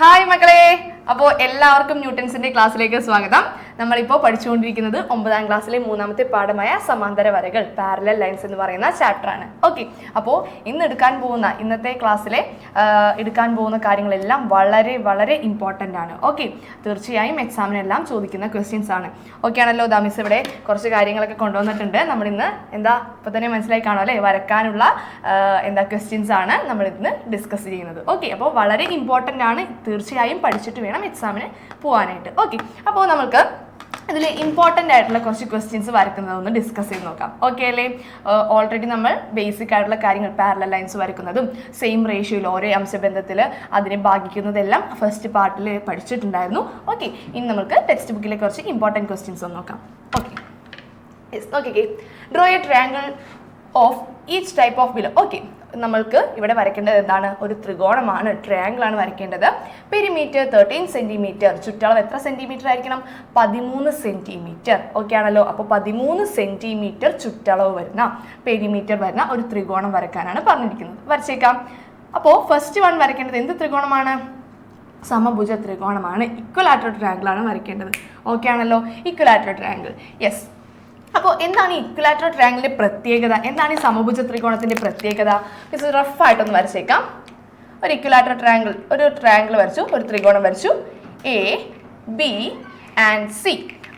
Hi മക്കളെ. അപ്പോൾ എല്ലാവർക്കും ന്യൂട്ടൻസിന്റെ ക്ലാസ്സിലേക്ക് സ്വാഗതം. നമ്മളിപ്പോൾ പഠിച്ചുകൊണ്ടിരിക്കുന്നത് ഒമ്പതാം ക്ലാസ്സിലെ മൂന്നാമത്തെ പാഠമായ സമാന്തര വരകൾ പാരലൽ ലൈൻസ് എന്ന് പറയുന്ന ചാപ്റ്ററാണ് ഓക്കെ അപ്പോൾ ഇന്ന് എടുക്കാൻ പോകുന്ന ഇന്നത്തെ ക്ലാസ്സിലെ എടുക്കാൻ പോകുന്ന കാര്യങ്ങളെല്ലാം വളരെ വളരെ ഇമ്പോർട്ടന്റ് ആണ്. ഓക്കെ തീർച്ചയായും എക്സാമിനെല്ലാം ചോദിക്കുന്ന ക്വസ്റ്റ്യൻസ് ആണ്. ഓക്കെ ആണല്ലോ ദാ മിസ് ഇവിടെ കുറച്ച് കാര്യങ്ങളൊക്കെ കൊണ്ടുവന്നിട്ടുണ്ട്. നമ്മളിന്ന് എന്താ ഇപ്പോൾ തന്നെ മനസ്സിലായി കാണും അല്ലേ? വരക്കാനുള്ള എന്താ ക്വസ്റ്റ്യൻസ് ആണ് നമ്മളിന്ന് ഡിസ്കസ് ചെയ്യുന്നത്. ഓക്കെ അപ്പോൾ വളരെ ഇമ്പോർട്ടന്റ് ആണ്. തീർച്ചയായും പഠിച്ചിട്ട് വേണം എക്സാമിന് പോകാനായിട്ട് ഓക്കെ അപ്പോൾ നമുക്ക് ഇതിൽ ഇമ്പോർട്ടന്റ് ആയിട്ടുള്ള കുറച്ച് ക്വസ്റ്റ്യൻസ് വരക്കുന്നതൊന്ന് ഡിസ്കസ് ചെയ്ത് നോക്കാം. ഓക്കെ അല്ലേ? ഓൾറെഡി നമ്മൾ ബേസിക് ആയിട്ടുള്ള കാര്യങ്ങൾ പാരലൽ ലൈൻസ് വരക്കുന്നതും സെയിം റേഷ്യോയിൽ ഓരോ അംശബന്ധത്തിൽ അതിനെ ഭാഗിക്കുന്നതെല്ലാം ഫസ്റ്റ് പാർട്ടിൽ പഠിച്ചിട്ടുണ്ടായിരുന്നു. ഓക്കെ ഇനി നമുക്ക് ടെക്സ്റ്റ് ബുക്കിലെ കുറച്ച് ഇമ്പോർട്ടന്റ് ക്വസ്റ്റ്യൻസ് ഒന്ന് നോക്കാം. Okay okay draw a triangle of each type of below okay നമ്മൾക്ക് ഇവിടെ വരയ്ക്കേണ്ടത് എന്താണ്? ഒരു ത്രികോണമാണ് ട്രയാങ്കിൾ ആണ് വരയ്ക്കേണ്ടത്. പെരിമീറ്റർ തേർട്ടീൻ സെന്റിമീറ്റർ ചുറ്റളവ് എത്ര സെന്റിമീറ്റർ ആയിരിക്കണം? പതിമൂന്ന് സെന്റിമീറ്റർ ഓക്കെ ആണല്ലോ? അപ്പോൾ പതിമൂന്ന് സെന്റിമീറ്റർ ചുറ്റളവ് വരുന്ന പെരിമീറ്റർ വരുന്ന ഒരു ത്രികോണം വരയ്ക്കാനാണ് പറഞ്ഞിരിക്കുന്നത്. വരച്ചേക്കാം. അപ്പോൾ ഫസ്റ്റ് വൺ വരയ്ക്കേണ്ടത് എന്ത് ത്രികോണമാണ്? സമഭുജ ത്രികോണമാണ്. ഇക്വലാറ്റർ ട്രയാങ്കിൾ ആണ് വരയ്ക്കേണ്ടത്. ഓക്കെ ആണല്ലോ? ഇക്വലാറ്റർ ട്രയാങ്കിൾ യെസ് അപ്പോൾ എന്താണ് ഇക്വലാറ്റർ ട്രയാങ്കിളിന്റെ പ്രത്യേകത? എന്താണ് ഈ സമഭുജ ത്രികോണത്തിന്റെ പ്രത്യേകത? ഇത് റഫായിട്ടൊന്ന് വരച്ചേക്കാം. ഒരു ഇക്വലാറ്റർ ട്രയാങ്കിൾ ഒരു ട്രയാങ്കിൾ വരച്ചു ഒരു ത്രികോണം വരച്ചു. A B and C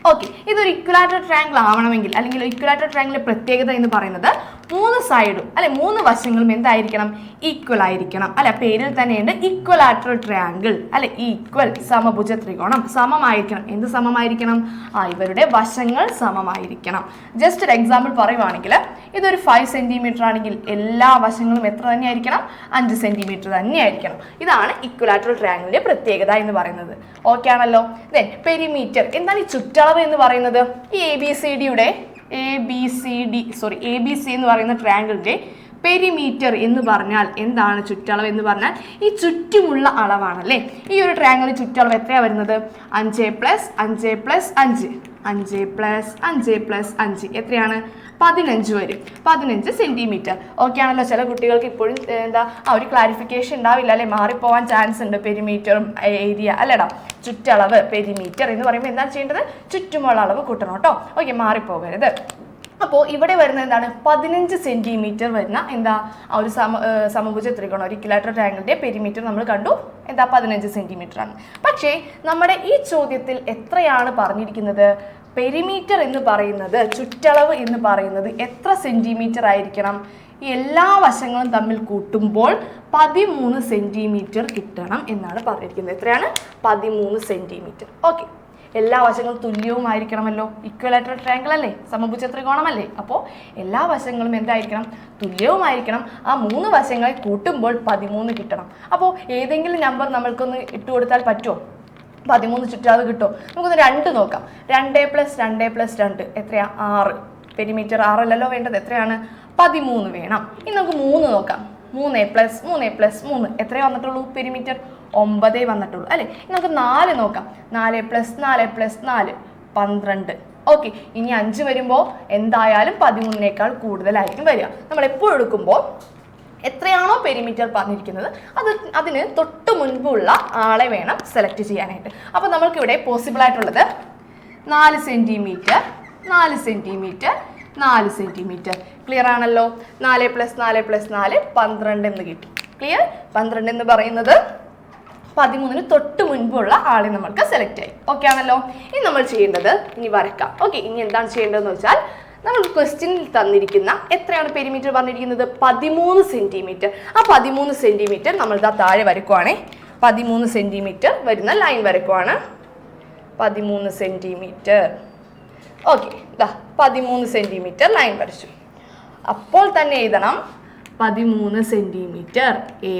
okay ഇതൊരു ഇക്വലാറ്റർ ട്രയാങ്കിൾ ആവണമെങ്കിൽ അല്ലെങ്കിൽ ഇക്വലാറ്റർ ട്രയാങ്കിളിന്റെ പ്രത്യേകത എന്ന് പറയുന്നത് മൂന്ന് സൈഡും അല്ലെ മൂന്ന് വശങ്ങളും എന്തായിരിക്കണം? ഈക്വൽ ആയിരിക്കണം. അല്ലെ പേരിൽ തന്നെയുണ്ട് ഇക്വലാറ്ററൽ ട്രയാങ്കിൾ അല്ലെ ഈക്വൽ സമഭുജ ത്രികോണം. സമമായിരിക്കണം. എന്ത് സമമായിരിക്കണം? ആ ഇവരുടെ വശങ്ങൾ സമമായിരിക്കണം. ജസ്റ്റ് ഒരു എക്സാമ്പിൾ പറയുവാണെങ്കിൽ ഇതൊരു ഫൈവ് സെന്റിമീറ്റർ ആണെങ്കിൽ എല്ലാ വശങ്ങളും എത്ര തന്നെയായിരിക്കണം? അഞ്ച് സെന്റിമീറ്റർ തന്നെയായിരിക്കണം. ഇതാണ് ഇക്വലാറ്ററൽ ട്രയാങ്കിളിന്റെ പ്രത്യേകത എന്ന് പറയുന്നത്. ഓക്കെ ആണല്ലോ? ദെൻ പെരിമീറ്റർ എന്താണ് ഈ ചുറ്റളവ് എന്ന് പറയുന്നത്? ഈ എ ബി സി ഡിയുടെ A B C D sorry A B C എന്ന് പറയുന്ന ട്രയാങ്കിളിന്റെ പെരിമീറ്റർ എന്ന് പറഞ്ഞാൽ എന്താണ് ചുറ്റളവ് എന്ന് പറഞ്ഞാൽ ഈ ചുറ്റുമുള്ള അളവാണല്ലേ? ഈ ഒരു ട്രയാങ്കിളിൽ ചുറ്റളവ് എത്രയാണ് വരുന്നത്? അഞ്ച് പ്ലസ് അഞ്ച് പ്ലസ് അഞ്ച്. അഞ്ച് പ്ലസ് അഞ്ച് പ്ലസ് അഞ്ച് എത്രയാണ്? പതിനഞ്ച് വരും. പതിനഞ്ച് സെന്റിമീറ്റർ ഓക്കെ ആണല്ലോ ചില കുട്ടികൾക്ക് ഇപ്പോഴും എന്താ ആ ഒരു ക്ലാരിഫിക്കേഷൻ ഉണ്ടാവില്ല അല്ലെ? മാറിപ്പോവാൻ ചാൻസ് ഉണ്ട് പെരിമീറ്ററും ഏരിയ അല്ലേടാ. ചുറ്റളവ് പെരിമീറ്റർ എന്ന് പറയുമ്പോൾ എന്താണ് ചെയ്യേണ്ടത്? ചുറ്റുമുള്ള അളവ് കൂട്ടണം കേട്ടോ. ഓക്കെ മാറിപ്പോകരുത്. അപ്പോൾ ഇവിടെ വരുന്ന എന്താണ്? പതിനഞ്ച് സെന്റിമീറ്റർ വരുന്ന എന്താ ആ ഒരു സമ സമഭുജ ത്രികോണം ഒരു കിലോമീറ്റർ ട്രയാങ്കിളിന്റെ പെരിമീറ്റർ നമ്മൾ കണ്ടു. എന്താ പതിനഞ്ച് സെന്റിമീറ്റർ ആണ്. പക്ഷേ നമ്മുടെ ഈ ചോദ്യത്തിൽ എത്രയാണ് പറഞ്ഞിരിക്കുന്നത്? പെരിമീറ്റർ എന്ന് പറയുന്നത് ചുറ്റളവ് എന്ന് പറയുന്നത് എത്ര സെന്റിമീറ്റർ ആയിരിക്കണം? ഈ എല്ലാ വശങ്ങളും തമ്മിൽ കൂട്ടുമ്പോൾ പതിമൂന്ന് സെന്റിമീറ്റർ കിട്ടണം എന്നാണ് പറഞ്ഞിരിക്കുന്നത്. എത്രയാണ്? പതിമൂന്ന് സെന്റിമീറ്റർ ഓക്കെ എല്ലാ വശങ്ങളും തുല്യവുമായിരിക്കണമല്ലോ. ഇക്വലാറ്ററൽ ട്രയാങ്കിൾ അല്ലേ? സമഭുജ ത്രികോണമല്ലേ അപ്പോൾ എല്ലാ വശങ്ങളും എന്തായിരിക്കണം? തുല്യവുമായിരിക്കണം. ആ മൂന്ന് വശങ്ങളെ കൂട്ടുമ്പോൾ പതിമൂന്ന് കിട്ടണം. അപ്പോൾ ഏതെങ്കിലും നമ്പർ നമ്മൾക്കൊന്ന് ഇട്ട് കൊടുത്താൽ പറ്റുമോ പതിമൂന്ന് ചുറ്റാതെ കിട്ടും നമുക്കൊന്ന് രണ്ട് നോക്കാം. രണ്ട് പ്ലസ് രണ്ട് പ്ലസ് രണ്ട്. എത്രയാ? ആറ്. പെരിമീറ്റർ ആറല്ലല്ലോ വേണ്ടത്. എത്രയാണ്? പതിമൂന്ന് വേണം. ഇനി നമുക്ക് മൂന്ന് നോക്കാം. മൂന്ന് പ്ലസ് മൂന്ന് പ്ലസ് മൂന്ന്. എത്രയേ വന്നിട്ടുള്ളൂ? പെരിമീറ്റർ ഒമ്പതേ വന്നിട്ടുള്ളൂ. അല്ലേ? നമുക്ക് നാല് നോക്കാം. നാല് പ്ലസ് നാല് പ്ലസ് നാല്. പന്ത്രണ്ട്. ഓക്കെ ഇനി അഞ്ച് വരുമ്പോൾ എന്തായാലും പതിമൂന്നിനേക്കാൾ കൂടുതലായിരിക്കും വരിക. നമ്മൾ എപ്പോഴും എടുക്കുമ്പോൾ എത്രയാണോ പെരിമീറ്റർ പറഞ്ഞിരിക്കുന്നത് അത് അതിന് തൊട്ട് മുൻപുള്ള ആളെ വേണം സെലക്ട് ചെയ്യാനായിട്ട്. അപ്പോൾ നമ്മൾക്കിവിടെ പോസിബിൾ ആയിട്ടുള്ളത് നാല് സെന്റിമീറ്റർ നാല് സെന്റിമീറ്റർ നാല് സെന്റിമീറ്റർ ക്ലിയർ ആണല്ലോ? നാല് പ്ലസ് നാല് പ്ലസ് നാല് പന്ത്രണ്ട് എന്ന് കിട്ടി. ക്ലിയർ പന്ത്രണ്ട് എന്ന് പറയുന്നത് പതിമൂന്നിന് തൊട്ട് മുൻപുള്ള ആളെ നമ്മൾക്ക് സെലക്ട് ആയി. ഓക്കെ ആണല്ലോ? ഇനി നമ്മൾ ചെയ്യേണ്ടത് ഇനി വരക്കാം. ഓക്കെ ഇനി എന്താണ് ചെയ്യേണ്ടതെന്ന് വെച്ചാൽ നമ്മൾ ക്വസ്റ്റ്യനിൽ തന്നിരിക്കുന്ന എത്രയാണ് പെരിമീറ്റർ പറഞ്ഞിരിക്കുന്നത്? പതിമൂന്ന് സെന്റിമീറ്റർ ആ പതിമൂന്ന് സെന്റിമീറ്റർ നമ്മൾ ഇതാ താഴെ വരക്കുവാണേ. പതിമൂന്ന് സെന്റിമീറ്റർ വരുന്ന ലൈൻ വരക്കുവാണ്. പതിമൂന്ന് സെന്റിമീറ്റർ ഓക്കെ ഇതാ പതിമൂന്ന് സെന്റിമീറ്റർ ലൈൻ വരച്ചു. അപ്പോൾ തന്നെ എഴുതണം. പതിമൂന്ന് centimetre A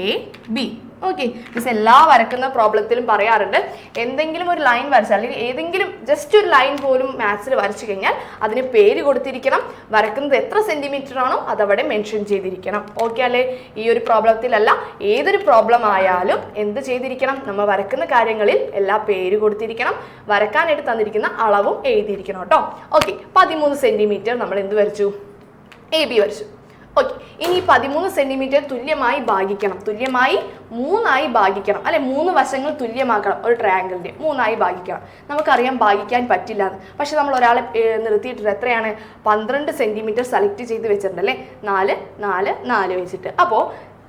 B okay miss എല്ലാ വരക്കുന്ന പ്രോബ്ലത്തിലും പറയാറുണ്ട്. എന്തെങ്കിലും ഒരു ലൈൻ വരച്ചാൽ അല്ലെങ്കിൽ ഏതെങ്കിലും ജസ്റ്റ് ഒരു ലൈൻ പോലും മാത്സിൽ വരച്ചു കഴിഞ്ഞാൽ അതിന് പേര് കൊടുത്തിരിക്കണം. വരക്കുന്നത് എത്ര സെന്റിമീറ്റർ ആണോ അതവിടെ മെൻഷൻ ചെയ്തിരിക്കണം. ഓക്കെ അല്ലേ? ഈ ഒരു പ്രോബ്ലത്തിലല്ല ഏതൊരു പ്രോബ്ലം ആയാലും എന്ത് ചെയ്തിരിക്കണം? നമ്മൾ വരക്കുന്ന കാര്യങ്ങളിൽ എല്ലാ പേര് കൊടുത്തിരിക്കണം. വരക്കാനായിട്ട് തന്നിരിക്കുന്ന അളവും എഴുതിയിരിക്കണം കേട്ടോ. ഓക്കെ പതിമൂന്ന് സെന്റിമീറ്റർ നമ്മൾ എന്ത് വരച്ചു? എ ബി വരച്ചു. ഓക്കെ ഇനി പതിമൂന്ന് സെന്റിമീറ്റർ തുല്യമായി ഭാഗിക്കണം. തുല്യമായി മൂന്നായി ഭാഗിക്കണം. അല്ലെ മൂന്ന് വശങ്ങൾ തുല്യമാക്കണം ഒരു ട്രയാങ്കിളിന്റെ മൂന്നായി ഭാഗിക്കണം. നമുക്കറിയാം ഭാഗിക്കാൻ പറ്റില്ല എന്ന് പക്ഷെ നമ്മൾ ഒരാളെ നിർത്തിയിട്ടുണ്ട്. എത്രയാണ്? പന്ത്രണ്ട് സെന്റിമീറ്റർ സെലക്ട് ചെയ്ത് വെച്ചിട്ടുണ്ട് അല്ലേ? നാല് നാല് നാല് വെച്ചിട്ട്. അപ്പോൾ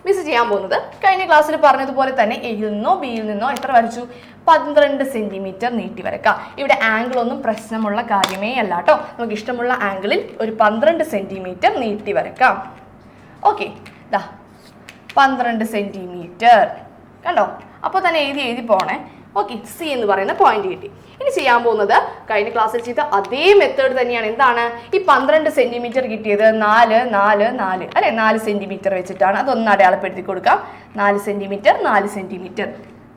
മിസ് ചെയ്യാൻ പോകുന്നത് കഴിഞ്ഞ ക്ലാസ്സിൽ പറഞ്ഞതുപോലെ തന്നെ എയിൽ നിന്നോ ബിയിൽ നിന്നോ എത്ര വരച്ചു? പന്ത്രണ്ട് സെന്റിമീറ്റർ നീട്ടി വരക്കാം ഇവിടെ ആംഗിൾ ഒന്നും പ്രശ്നമുള്ള കാര്യമേ അല്ല കേട്ടോ നമുക്ക് ഇഷ്ടമുള്ള ആംഗിളിൽ ഒരു പന്ത്രണ്ട് സെന്റിമീറ്റർ നീട്ടി വരക്കാം ഓക്കെ ദാ പന്ത്രണ്ട് സെന്റിമീറ്റർ കണ്ടോ? അപ്പോൾ തന്നെ എഴുതി എഴുതി പോണേ. ഓക്കെ സി എന്ന് പറയുന്ന പോയിന്റ് കിട്ടി. ഇനി ചെയ്യാൻ പോകുന്നത് കഴിഞ്ഞ ക്ലാസ്സിൽ ചെയ്ത അതേ മെത്തേഡ് തന്നെയാണ്. എന്താണ്? ഈ പന്ത്രണ്ട് സെന്റിമീറ്റർ കിട്ടിയത് നാല് നാല് നാല്. അല്ലെ? നാല് സെന്റിമീറ്റർ വെച്ചിട്ടാണ്. അതൊന്ന് അടയാളപ്പെടുത്തി കൊടുക്കാം. നാല് സെന്റിമീറ്റർ നാല് സെന്റിമീറ്റർ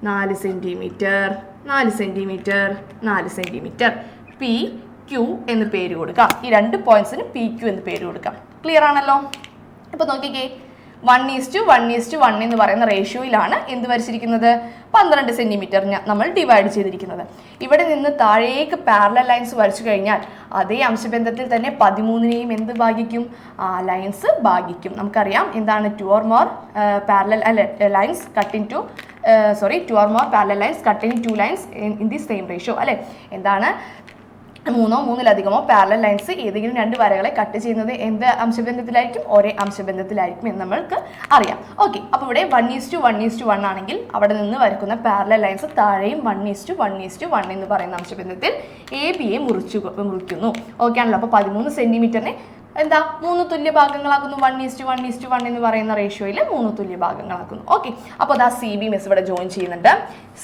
നാല് സെന്റിമീറ്റർ നാല് സെന്റിമീറ്റർ നാല് സെന്റിമീറ്റർ പി ക്യു എന്ന് പേര് കൊടുക്കാം. ഈ രണ്ട് പോയിന്റ്സിന് പി ക്യു എന്ന് പേര് കൊടുക്കാം. ക്ലിയർ ആണല്ലോ? ഇപ്പൊ നോക്കിക്കേ. One is to one is to one എന്ന് പറയുന്ന റേഷ്യോയിലാണ് എന്ത് വരച്ചിരിക്കുന്നത്? പന്ത്രണ്ട് സെന്റിമീറ്റർ നമ്മൾ ഡിവൈഡ് ചെയ്തിരിക്കുന്നത്. ഇവിടെ നിന്ന് താഴേക്ക് പാരലൽ ലൈൻസ് വരച്ചു കഴിഞ്ഞാൽ അതേ അംശബന്ധത്തിൽ തന്നെ പതിമൂന്നിനെയും എന്ത് ഭാഗിക്കും? ആ ലൈൻസ് ഭാഗിക്കും. നമുക്കറിയാം എന്താണ് two or more parallel lines cut into sorry two or more parallel lines cut into lines in the same ratio അല്ലേ? എന്താണ് മൂന്നോ മൂന്നിലധികമോ പാരലൽ ലൈൻസ് ഏതെങ്കിലും രണ്ട് വരകളെ കട്ട് ചെയ്യുന്നത് എന്ത് അംശബന്ധത്തിലായിരിക്കും? ഒരേ അംശബന്ധത്തിലായിരിക്കും എന്ന് നമ്മൾക്ക് അറിയാം. ഓക്കെ അപ്പോൾ ഇവിടെ one is to one is to one ആണെങ്കിൽ അവിടെ നിന്ന് വരക്കുന്ന പാരലൽ ലൈൻസ് താഴെയും one is to one is to one എന്ന് പറയുന്ന അംശബന്ധത്തിൽ എ ബിയെ മുറിച്ചു മുറിക്കുന്നു. ഓക്കെ ആണല്ലോ അപ്പോൾ പതിമൂന്ന് സെന്റിമീറ്ററിനെ എന്താ? മൂന്ന് തുല്യ ഭാഗങ്ങളാക്കുന്നു one is to one is to one എന്ന് പറയുന്ന റേഷ്യോയിൽ മൂന്ന് തുല്യ ഭാഗങ്ങളാക്കുന്നു ഓക്കെ അപ്പോൾ അതാ സി ബി മിസ് ഇവിടെ ജോയിൻ ചെയ്യുന്നുണ്ട്.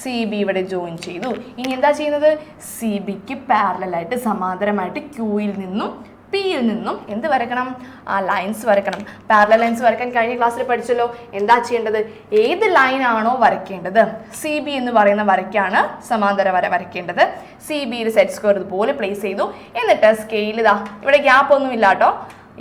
സി ബി ഇവിടെ ജോയിൻ ചെയ്തു. ഇനി എന്താ ചെയ്യുന്നത്? സി ബിക്ക് പാരലായിട്ട് സമാന്തരമായിട്ട് ക്യൂയിൽ നിന്നും പിയിൽ നിന്നും എന്ത് വരക്കണം? ആ ലൈൻസ് വരക്കണം. പാരലൽ ലൈൻസ് വരക്കാൻ കഴിഞ്ഞ ക്ലാസ്സിൽ പഠിച്ചല്ലോ. എന്താ ചെയ്യേണ്ടത്? ഏത് ലൈൻ ആണോ വരയ്ക്കേണ്ടത്? സി ബി എന്ന് പറയുന്ന വരയ്ക്കാണ് സമാന്തര വര വരയ്ക്കേണ്ടത്. സി ബിയിൽ സെറ്റ് സ്ക്വയർ ഇതുപോലെ പ്ലേസ് ചെയ്തു. എന്നിട്ട് സ്കെയിൽ ഇതാ. ഇവിടെ ഗ്യാപ്പ് ഒന്നും ഇല്ല കേട്ടോ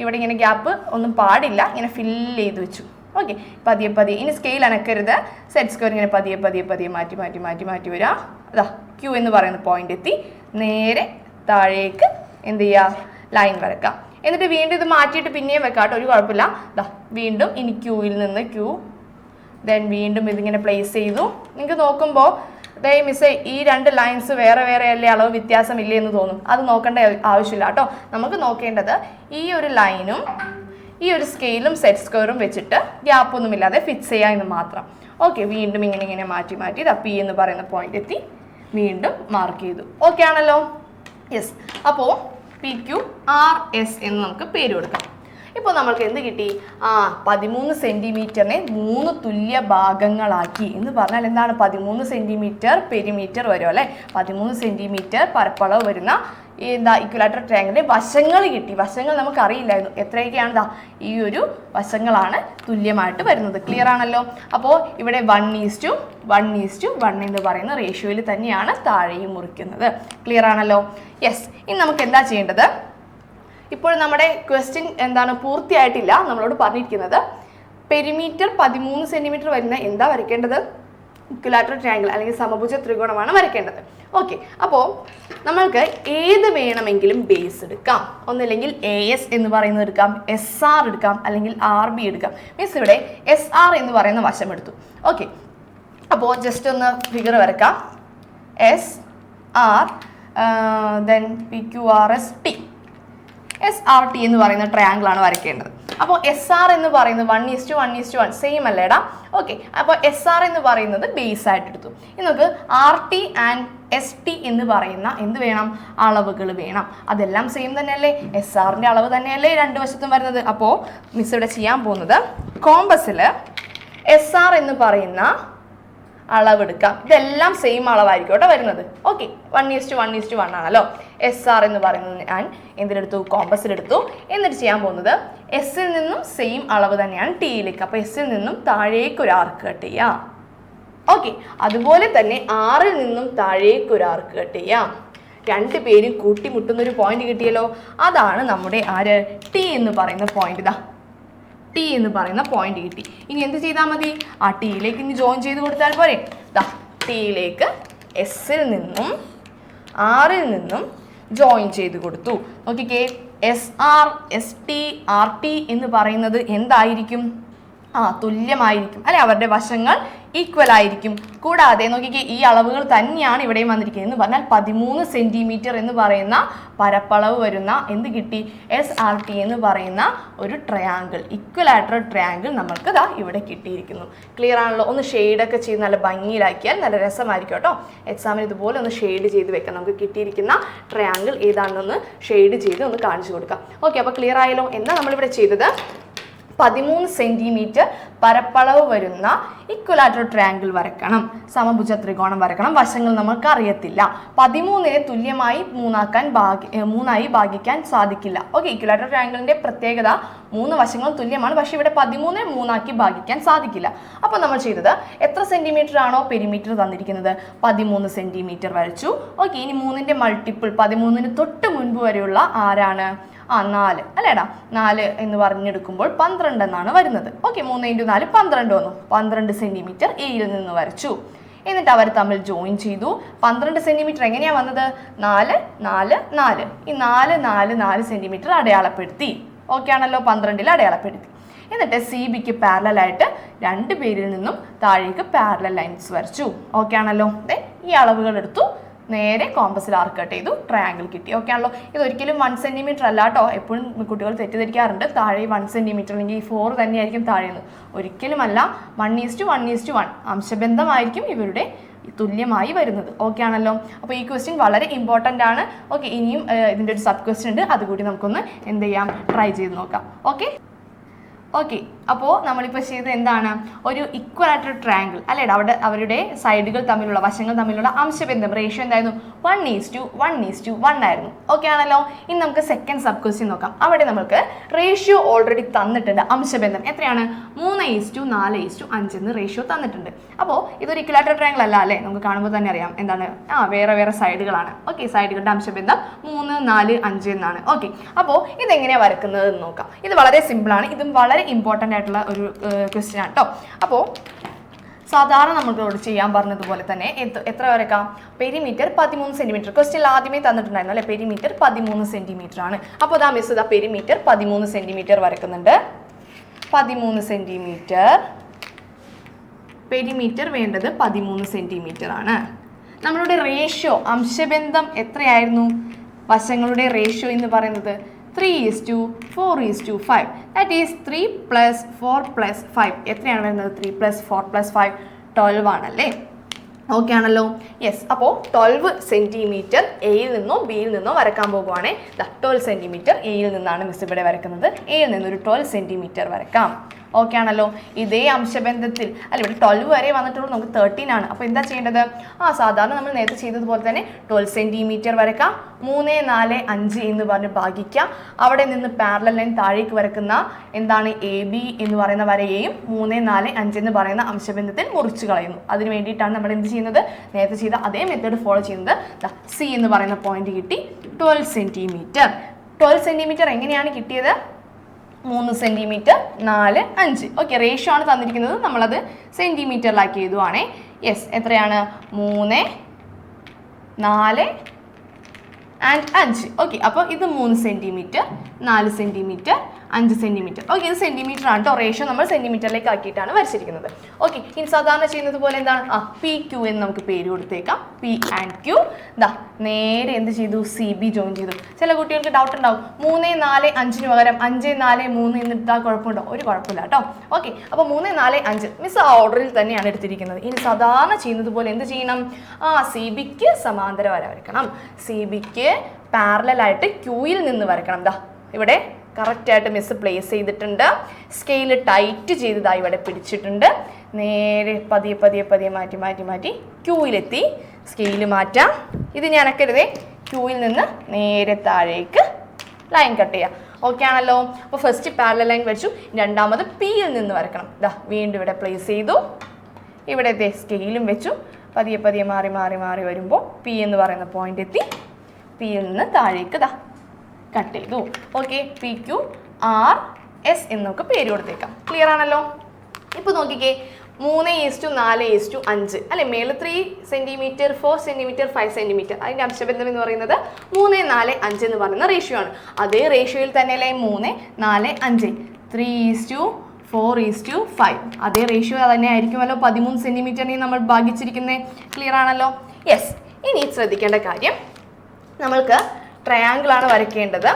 ഇവിടെ ഇങ്ങനെ ഗ്യാപ്പ് ഒന്നും പാടില്ല. ഇങ്ങനെ ഫില്ല് ചെയ്ത് വെച്ചു. ഓക്കെ പതിയെ പതിയെ. ഇനി സ്കെയിൽ അനക്കരുത്. സെറ്റ് സ്ക്വയർ ഇങ്ങനെ പതിയെ പതിയെ പതിയെ മാറ്റി മാറ്റി മാറ്റി മാറ്റി വരിക അതാ ക്യൂ എന്ന് പറയുന്ന പോയിന്റ് എത്തി. നേരെ താഴേക്ക് എന്ത് ചെയ്യുക ലൈൻ വരക്കാം എന്നിട്ട് വീണ്ടും ഇത് മാറ്റിയിട്ട് പിന്നെയും വെക്കാട്ടോ. കേട്ടോ ഒരു കുഴപ്പമില്ല. ദാ വീണ്ടും ഇനി ക്യൂവിൽ നിന്ന് ക്യൂ ദെൻ വീണ്ടും ഇതിങ്ങനെ പ്ലേസ് ചെയ്തു. നിങ്ങൾക്ക് നോക്കുമ്പോൾ ദേ മിസ് ഈ രണ്ട് ലൈൻസ് വേറെ വേറെ അല്ലേ അളവ് വ്യത്യാസമില്ലേ എന്ന് തോന്നും. അത് നോക്കേണ്ട ആവശ്യമില്ല കേട്ടോ. നമുക്ക് നോക്കേണ്ടത് ഈ ഒരു ലൈനും ഈ ഒരു സ്കെയിലും സെറ്റ് സ്ക്വയറും വെച്ചിട്ട് ഗ്യാപ്പൊന്നുമില്ലാതെ ഫിക്സ് ചെയ്യുക എന്ന് മാത്രം. ഓക്കെ വീണ്ടും ഇങ്ങനെ ഇങ്ങനെ മാറ്റി മാറ്റി ഇതാ പി എന്ന് പറയുന്ന പോയിന്റ് എത്തി വീണ്ടും മാർക്ക് ചെയ്തു. ഓക്കെ ആണല്ലോ? യെസ് അപ്പോൾ പി ക്യു ആർ എസ് എന്ന് നമുക്ക് പേര് കൊടുക്കാം. ഇപ്പോൾ നമ്മൾക്ക് എന്ത് കിട്ടി? ആ പതിമൂന്ന് സെന്റിമീറ്ററിനെ മൂന്ന് തുല്യ ഭാഗങ്ങളാക്കി. എന്ന് പറഞ്ഞാൽ എന്താണ്? പതിമൂന്ന് സെന്റിമീറ്റർ പെരിമീറ്റർ വരും അല്ലേ? പതിമൂന്ന് സെന്റിമീറ്റർ പരപ്പളവ് വരുന്ന ഈ എന്താ ഇക്വലാറ്റർ ട്രയാങ്കിളിന്റെ വശങ്ങൾ കിട്ടി. വശങ്ങൾ നമുക്ക് അറിയില്ലായിരുന്നു എത്രയൊക്കെയാണ് ഇതാ ഈ ഒരു വശങ്ങളാണ് തുല്യമായിട്ട് വരുന്നത്. ക്ലിയർ ആണല്ലോ? അപ്പോൾ ഇവിടെ one is to one is to one എന്ന് പറയുന്ന റേഷ്യോയിൽ തന്നെയാണ് താഴെയും മുറിക്കുന്നത്. ക്ലിയർ ആണല്ലോ? യെസ് ഇനി നമുക്ക് എന്താ ചെയ്യേണ്ടത്? ഇപ്പോൾ നമ്മുടെ ക്വസ്റ്റ്യൻ എന്താണ് പൂർത്തിയായിട്ടില്ല നമ്മളോട് പറഞ്ഞിരിക്കുന്നത്. പെരിമീറ്റർ പതിമൂന്ന് സെന്റിമീറ്റർ വരുന്ന എന്താ വരയ്ക്കേണ്ടത്? ഇക്വലാറ്റർ ട്രയാങ്കിൾ അല്ലെങ്കിൽ സമഭുജ ത്രികോണമാണ് വരയ്ക്കേണ്ടത്. ഓക്കെ അപ്പോൾ നമ്മൾക്ക് ഏത് വേണമെങ്കിലും ബേസ് എടുക്കാം. ഒന്നില്ലെങ്കിൽ എ എസ് എന്ന് പറയുന്നത് എടുക്കാം എസ് ആർ എടുക്കാം അല്ലെങ്കിൽ ആർ ബി എടുക്കാം. മീൻസ് ഇവിടെ എസ് ആർ എന്ന് പറയുന്ന വശം എടുത്തു. ഓക്കെ അപ്പോൾ ജസ്റ്റ് ഒന്ന് ഫിഗർ വരക്കാം S R then P Q R S T S R T എന്ന് പറയുന്ന ട്രയാങ്കിൾ ആണ് വരയ്ക്കേണ്ടത്. അപ്പോൾ എസ് ആർ എന്ന് പറയുന്നത് one is to one is to one same അല്ലേടാ ഓക്കെ അപ്പോൾ എസ് ആർ എന്ന് പറയുന്നത് ബേസ് ആയിട്ട് എടുത്തു. ഇനി നമുക്ക് R T and S T എന്ന് പറയുന്ന എന്ത് വേണം? അളവുകൾ വേണം. അതെല്ലാം സെയിം തന്നെയല്ലേ? എസ് ആറിന്റെ അളവ് തന്നെയല്ലേ രണ്ട് വശത്തും വരുന്നത്? അപ്പോൾ മിസ് ഇവിടെ ചെയ്യാൻ പോകുന്നത് കോമ്പസിൽ എസ് ആർ എന്ന് പറയുന്ന അളവെടുക്കാം. ഇതെല്ലാം സെയിം അളവായിരിക്കും കേട്ടോ വരുന്നത്. Okay one is to one is to one ആണല്ലോ. എസ് ആർ എന്ന് പറയുന്നത് ഞാൻ എന്തിനെടുത്തു? കോമ്പസിലെടുത്തു എന്നിട്ട് ചെയ്യാൻ പോകുന്നത് എസ്സിൽ നിന്നും സെയിം അളവ് തന്നെയാണ് ടിയിലേക്ക് അപ്പോൾ എസ്സിൽ നിന്നും താഴേക്ക് ഒരു ആർക്ക് കട്ട് ചെയ്യാം. ഓക്കെ അതുപോലെ തന്നെ ആറിൽ നിന്നും താഴേക്ക് ഒരു ആർക്ക് കട്ട് ചെയ്യാം. രണ്ട് പേരും കൂട്ടിമുട്ടുന്നൊരു പോയിന്റ് കിട്ടിയല്ലോ. അതാണ് നമ്മുടെ ആര്? ടി എന്ന് പറയുന്ന പോയിന്റ് ഇതാ. ടി എന്ന് പറയുന്ന പോയിന്റ് കിട്ടി. ഇനി എന്ത് ചെയ്താൽ മതി? ആ ടിയിലേക്ക് ഇനി ജോയിൻ ചെയ്ത് കൊടുത്താൽ പോരെ. ദാ ടിയിലേക്ക് എസ്സിൽ നിന്നും ആറിൽ നിന്നും ജോയിൻ ചെയ്ത് കൊടുത്തു. നോക്കിക്കേ S R S T R T എന്ന് പറയുന്നത് എന്തായിരിക്കും? ആ തുല്യമായിരിക്കും. അല്ലെ? അവരുടെ വശങ്ങൾ ഈക്വൽ ആയിരിക്കും. കൂടാതെ നോക്കിക്കേ ഈ അളവുകൾ തന്നെയാണ് ഇവിടെയും വന്നിരിക്കുന്നത് എന്ന് പറഞ്ഞാൽ പതിമൂന്ന് സെന്റിമീറ്റർ എന്ന് പറയുന്ന പരപ്പളവ് വരുന്ന എന്ത് കിട്ടി? എസ് ആർ ടി എന്ന് പറയുന്ന ഒരു ട്രയാങ്കിൾ ഇക്വലാറ്ററൽ ട്രയാങ്കിൾ നമ്മൾക്ക് ഇതാ ഇവിടെ കിട്ടിയിരിക്കുന്നു. ക്ലിയർ ആണല്ലോ? ഒന്ന് ഷെയ്ഡൊക്കെ ചെയ്ത് നല്ല ഭംഗിയിലാക്കിയാൽ നല്ല രസമായിരിക്കും കേട്ടോ. എക്സാമിന് ഇതുപോലെ ഒന്ന് ഷെയ്ഡ് ചെയ്ത് വെക്കാം. നമുക്ക് കിട്ടിയിരിക്കുന്ന ട്രയാങ്കിൾ ഏതാണെന്നൊന്ന് ഷെയ്ഡ് ചെയ്ത് ഒന്ന് കാണിച്ചു കൊടുക്കാം. ഓക്കെ അപ്പോൾ ക്ലിയർ ആയല്ലോ? എന്താ നമ്മളിവിടെ ചെയ്തത് പതിമൂന്ന് സെന്റിമീറ്റർ പരപ്പളവ് വരുന്ന ഇക്വലാറ്ററൽ ട്രയാങ്കിൾ വരക്കണം സമഭുജ ത്രികോണം വരക്കണം വശങ്ങൾ നമ്മൾക്ക് അറിയത്തില്ല. പതിമൂന്നിനെ തുല്യമായി മൂന്നാക്കാൻ ഭാഗി മൂന്നായി ഭാഗിക്കാൻ സാധിക്കില്ല. ഓക്കെ ഇക്വലാറ്ററൽ ട്രയാങ്കിളിന്റെ പ്രത്യേകത മൂന്ന് വശങ്ങളും തുല്യമാണ്. പക്ഷേ ഇവിടെ പതിമൂന്നിനെ മൂന്നാക്കി ഭാഗിക്കാൻ സാധിക്കില്ല. അപ്പോൾ നമ്മൾ ചെയ്തത് എത്ര സെന്റിമീറ്റർ ആണോ പെരിമീറ്റർ തന്നിരിക്കുന്നത്? പതിമൂന്ന് സെന്റിമീറ്റർ വരച്ചു. ഓക്കെ ഇനി മൂന്നിന്റെ മൾട്ടിപ്പിൾ പതിമൂന്നിന് തൊട്ട് മുൻപ് വരെയുള്ള ആരാണ്? ആ നാല്. അല്ലേടാ? നാല് എന്ന് പറഞ്ഞെടുക്കുമ്പോൾ പന്ത്രണ്ട് എന്നാണ് വരുന്നത്. ഓക്കെ മൂന്ന് ഇന്റു നാല് പന്ത്രണ്ട് വന്നു. പന്ത്രണ്ട് സെന്റിമീറ്റർ എയിൽ നിന്ന് വരച്ചു. എന്നിട്ട് അവർ തമ്മിൽ ജോയിൻ ചെയ്തു. പന്ത്രണ്ട് സെന്റിമീറ്റർ എങ്ങനെയാണ് വന്നത്? നാല് നാല് നാല്. ഈ നാല് നാല് നാല് സെന്റിമീറ്റർ അടയാളപ്പെടുത്തി. ഓക്കെ ആണല്ലോ? പന്ത്രണ്ടിൽ അടയാളപ്പെടുത്തി. എന്നിട്ട് സി ബിക്ക് പാരലായിട്ട് രണ്ട് പേരിൽ നിന്നും താഴേക്ക് പാരലൽ ലൈൻസ് വരച്ചു. ഓക്കെ ആണല്ലോ? ദേ ഈ അളവുകൾ എടുത്തു. നേരെ കോമ്പസിൽ ആർക്ക് കട്ട് ചെയ്തു ട്രയാങ്കിൾ കിട്ടി. ഓക്കെ ആണല്ലോ? ഇത് ഒരിക്കലും വൺ സെന്റിമീറ്റർ അല്ല കേട്ടോ എപ്പോഴും കുട്ടികൾ തെറ്റിദ്ധരിക്കാറുണ്ട്. താഴെ വൺ സെന്റിമീറ്റർ അല്ലെങ്കിൽ ഫോർ തന്നെയായിരിക്കും താഴെന്ന്. ഒരിക്കലുമല്ല. One is to one is to one അംശബന്ധമായിരിക്കും ഇവരുടെ തുല്യമായി വരുന്നത്. ഓക്കെ ആണല്ലോ? അപ്പോൾ ഈ ക്വസ്റ്റ്യൻ വളരെ ഇമ്പോർട്ടന്റ് ആണ്. ഓക്കെ ഇനിയും ഇതിന്റെ ഒരു സബ് ക്വസ്റ്റ്യൻ ഉണ്ട്. അതുകൂടി നമുക്കൊന്ന് എന്ത് ചെയ്യാം? ട്രൈ ചെയ്ത് നോക്കാം. ഓക്കെ ഓക്കെ അപ്പോൾ നമ്മളിപ്പോൾ ചെയ്തത് എന്താണ്? ഒരു ഇക്വലാറ്റർ ട്രയാങ്കിൾ അല്ലേ അവിടെ അവരുടെ സൈഡുകൾ തമ്മിലുള്ള വശങ്ങൾ തമ്മിലുള്ള അംശബന്ധം റേഷ്യോ എന്തായിരുന്നു? One is to one is to one ആയിരുന്നു. ഓക്കെ ആണല്ലോ? ഇനി നമുക്ക് സെക്കൻഡ് സബ് ക്വസ്റ്റ്യൻ നോക്കാം. അവിടെ നമുക്ക് റേഷ്യോ ഓൾറെഡി തന്നിട്ടുണ്ട്. അംശബന്ധം എത്രയാണ്? മൂന്ന് ഈസ് ടു നാല് ഈസ് ടു അഞ്ച് എന്ന് റേഷ്യോ തന്നിട്ടുണ്ട്. അപ്പോൾ ഇതൊരു ഇക്വലാറ്റർ ട്രയാങ്കിൾ അല്ല അല്ലേ? നമുക്ക് കാണുമ്പോൾ തന്നെ അറിയാം എന്താണ്? ആ വേറെ വേറെ സൈഡുകളാണ് ഓക്കെ സൈഡുകളുടെ അംശബന്ധം മൂന്ന് നാല് അഞ്ച് എന്നാണ്. ഓക്കെ അപ്പോൾ ഇതെങ്ങനെയാണ് വരക്കുന്നത് നോക്കാം. ഇത് വളരെ സിമ്പിളാണ് ഇതും വളരെ ഇമ്പോർട്ടന്റ് ആയിട്ടുള്ള ഒരു ക്വസ്റ്റ്യൻ ആണ് കേട്ടോ അപ്പോൾ സാധാരണ നമ്മളോട് ചെയ്യാൻ പറഞ്ഞതുപോലെ തന്നെ എത്ര വരക്കാം പെരിമീറ്റർ പതിമൂന്ന് സെന്റിമീറ്റർ ക്വസ്റ്റ്യൻ ആദ്യമേ തന്നിട്ടുണ്ടായിരുന്നു അല്ലെ? പെരിമീറ്റർ പതിമൂന്ന് സെന്റിമീറ്റർ ആണ്. അപ്പോൾ അതാ മിസ് ഇതാ പെരിമീറ്റർ പതിമൂന്ന് സെന്റിമീറ്റർ വരക്കുന്നുണ്ട്. പതിമൂന്ന് സെന്റിമീറ്റർ പെരിമീറ്റർ വേണ്ടത് പതിമൂന്ന് സെന്റിമീറ്റർ ആണ്. നമ്മളുടെ റേഷ്യോ അംശബന്ധം എത്രയായിരുന്നു? വശങ്ങളുടെ റേഷ്യോ എന്ന് പറയുന്നത് three is to four is to five that is three plus four plus five എത്രയാണ് വരുന്നത്? Three plus four plus five twelve ആണല്ലേ? ഓക്കെ ആണല്ലോ? യെസ് അപ്പോൾ ട്വൽവ് സെന്റിമീറ്റർ എയിൽ നിന്നോ ബിയിൽ നിന്നോ വരക്കാൻ പോകുവാണേ. ട്വൽവ് സെന്റിമീറ്റർ എയിൽ നിന്നാണ് മിസ് ഇവിടെ വരക്കുന്നത് എയിൽ നിന്നൊരു ട്വൽവ് സെന്റിമീറ്റർ വരക്കാം ഓക്കെ ആണല്ലോ. ഇതേ അംശബന്ധത്തിൽ. അല്ല ഇവിടെ ട്വൽവ് വരെ വന്നിട്ടുള്ളൂ. നമുക്ക് തേർട്ടീൻ ആണ്. അപ്പോൾ എന്താ ചെയ്യേണ്ടത്? ആ സാധാരണ നമ്മൾ നേരത്തെ ചെയ്തതുപോലെ തന്നെ ട്വൽവ് സെന്റിമീറ്റർ വരക്കാം. മൂന്ന് നാല് അഞ്ച് എന്ന് പറഞ്ഞ് ഭാഗിക്കാം അവിടെ നിന്ന് പാരലൽ ലൈൻ താഴേക്ക് വരക്കുന്ന എന്താണ് എ ബി എന്ന് പറയുന്ന വരയെയും മൂന്ന് നാല് അഞ്ച് എന്ന് പറയുന്ന അംശബന്ധത്തിൽ മുറിച്ച് കളയുന്നു. അതിന് വേണ്ടിയിട്ടാണ് നമ്മൾ എന്ത് ചെയ്യുന്നത്? നേരത്തെ ചെയ്ത അതേ മെത്തേഡ് ഫോളോ ചെയ്യുന്നത്. സി എന്ന് പറയുന്ന പോയിന്റ് കിട്ടി ട്വൽവ് സെന്റിമീറ്റർ ട്വൽവ് സെന്റിമീറ്റർ എങ്ങനെയാണ് കിട്ടിയത്? മൂന്ന് സെന്റിമീറ്റർ നാല് അഞ്ച്. ഓക്കെ റേഷ്യോ ആണ് തന്നിരിക്കുന്നത്. നമ്മളത് സെന്റിമീറ്ററിലാക്കി എഴുതുവാണേ. യെസ് എത്രയാണ്? മൂന്ന് നാല് ആൻഡ് അഞ്ച്. ഓക്കെ അപ്പോൾ ഇത് മൂന്ന് സെന്റിമീറ്റർ നാല് സെന്റിമീറ്റർ അഞ്ച് സെന്റിമീറ്റർ ഓക്കെ ഇത് സെന്റിമീറ്റർ ആണ് കേട്ടോ റേഷ്യോ നമ്മൾ സെന്റിമീറ്ററിലേക്ക് ആക്കിയിട്ടാണ് വരച്ചിരിക്കുന്നത്. ഓക്കെ ഇനി സാധാരണ ചെയ്യുന്നത് പോലെ എന്താണ്? ആ പി ക്യു എന്ന് നമുക്ക് പേര് കൊടുത്തേക്കാം. പി ആൻഡ് ക്യു ദാ നേരെ എന്ത് ചെയ്തു? സി ബി ജോയിൻ ചെയ്തു. ചില കുട്ടികൾക്ക് ഡൗട്ട് ഉണ്ടാവും. മൂന്ന് നാല് അഞ്ചിന് പകരം അഞ്ച് നാല് മൂന്ന് എന്നിട്ടാ കുഴപ്പമുണ്ടോ? ഒരു കുഴപ്പമില്ല കേട്ടോ ഓക്കെ അപ്പോൾ മൂന്ന് നാല് അഞ്ച്. മിസ് ആ ഓർഡറിൽ തന്നെയാണ് എടുത്തിരിക്കുന്നത്. ഇനി സാധാരണ ചെയ്യുന്നത് പോലെ എന്ത് ചെയ്യണം? ആ സി ബിക്ക് സമാന്തര വര വരക്കണം സി ബിക്ക് പാരലായിട്ട് ക്യൂയിൽ നിന്ന് വരക്കണം ദാ ഇവിടെ കറക്റ്റായിട്ട് മിസ് പ്ലേസ് ചെയ്തിട്ടുണ്ട്. സ്കെയിൽ ടൈറ്റ് ചെയ്തതായി ഇവിടെ പിടിച്ചിട്ടുണ്ട്. നേരെ പതിയെ പതിയെ പതിയെ മാറ്റി മാറ്റി മാറ്റി ക്യൂയിലെത്തി സ്കെയിൽ മാറ്റാം. ഇത് ഞാൻ അനക്കരുതേ. ക്യൂയിൽ നിന്ന് നേരെ താഴേക്ക് ലൈൻ കട്ട് ചെയ്യാം. ഓക്കെ ആണല്ലോ. അപ്പോൾ ഫസ്റ്റ് പാരലൽ ലൈൻ വരച്ചു. രണ്ടാമത് പിയിൽ നിന്ന് വരക്കണം. ഇതാ വീണ്ടും ഇവിടെ പ്ലേസ് ചെയ്തു. ഇവിടെ ദേ സ്കെയിലും വെച്ചു. പതിയെ പതിയെ മാറി മാറി മാറി വരുമ്പോൾ പി എന്ന് പറയുന്ന പോയിന്റ് എത്തി. പിയിൽ നിന്ന് താഴേക്ക് ദാ. കട്ട് ചെയ്തു. Okay P Q R S എന്നൊക്കെ പേര് കൊടുത്തേക്കാം. ക്ലിയർ ആണല്ലോ? ഇപ്പോൾ നോക്കിക്കേ. മൂന്ന് ഈസ്റ്റു നാല് ഈസ്റ്റു അഞ്ച്. അല്ലെ മേൽ three centimetre four centimetre five centimetre അതിന്റെ അംശബന്ധം എന്ന് പറയുന്നത് മൂന്ന് നാല് അഞ്ച് എന്ന് പറയുന്ന റേഷ്യോ ആണ്. അതേ റേഷ്യോയിൽ തന്നെയല്ലേ മൂന്ന് നാല് അഞ്ച്. Three is to four is to five അതേ റേഷ്യോ തന്നെ ആയിരിക്കുമല്ലോ പതിമൂന്ന് സെന്റിമീറ്ററിനെ നമ്മൾ ഭാഗിച്ചിരിക്കുന്നത് ക്ലിയർ ആണല്ലോ? യെസ് ഇനി ശ്രദ്ധിക്കേണ്ട കാര്യം നമ്മൾക്ക് ട്രയാങ്കിൾ ആണ് വരയ്ക്കേണ്ടത്.